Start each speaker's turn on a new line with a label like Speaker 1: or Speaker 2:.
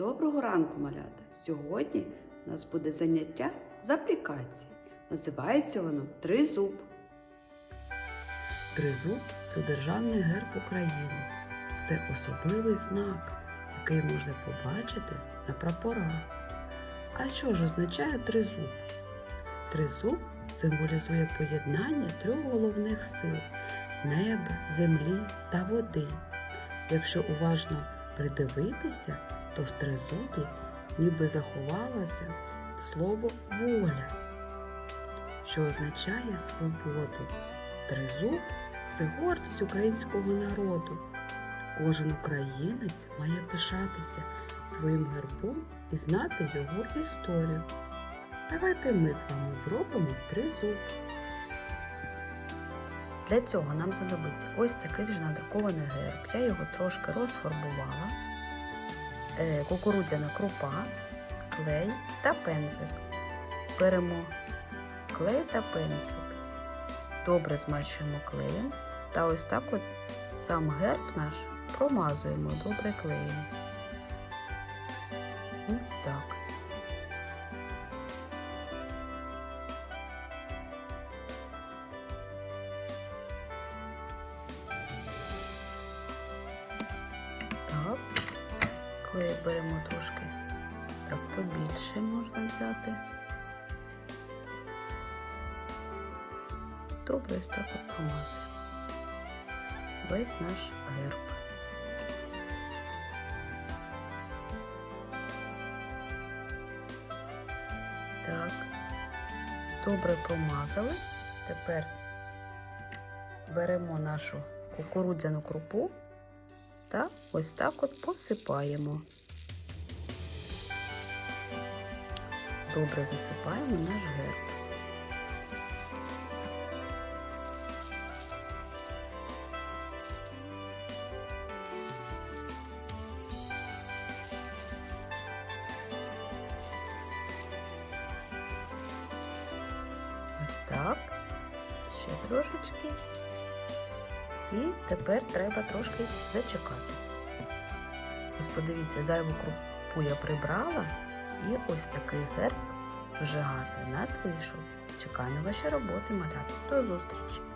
Speaker 1: Доброго ранку, малята! Сьогодні у нас буде заняття з аплікації. Називається воно Тризуб. Тризуб це державний герб України. Це особливий знак, який можна побачити на прапорах. А що ж означає тризуб? Тризуб символізує поєднання трьох головних сил неба, землі та води. Якщо уважно придивитися, то в тризубі ніби заховалося слово воля, що означає свободу. Тризуб це гордість українського народу. Кожен українець має пишатися своїм гербом і знати його історію. Давайте ми з вами зробимо тризуб. Для цього нам знадобиться ось такий вже надрукований герб. Я його трошки розфарбувала, кукурудзяна крупа, клей та пензлик. Беремо клей та пензлик. Добре змащуємо клеєм та ось так от сам герб наш промазуємо добре клеєм. Ось. Так, клей беремо трошки так побільше можна взяти. Добре, ось так промазуємо. Весь наш герб. Так, добре промазали. Тепер беремо нашу кукурудзяну крупу та ось так от посипаємо. Добре засипаємо наш герб. Ось так. Ще трошечки. І тепер треба трошки зачекати. Ось подивіться, зайву крупу я прибрала, і ось такий герб вже гарний в нас вийшов. Чекаю на ваші роботи, малята. До зустрічі!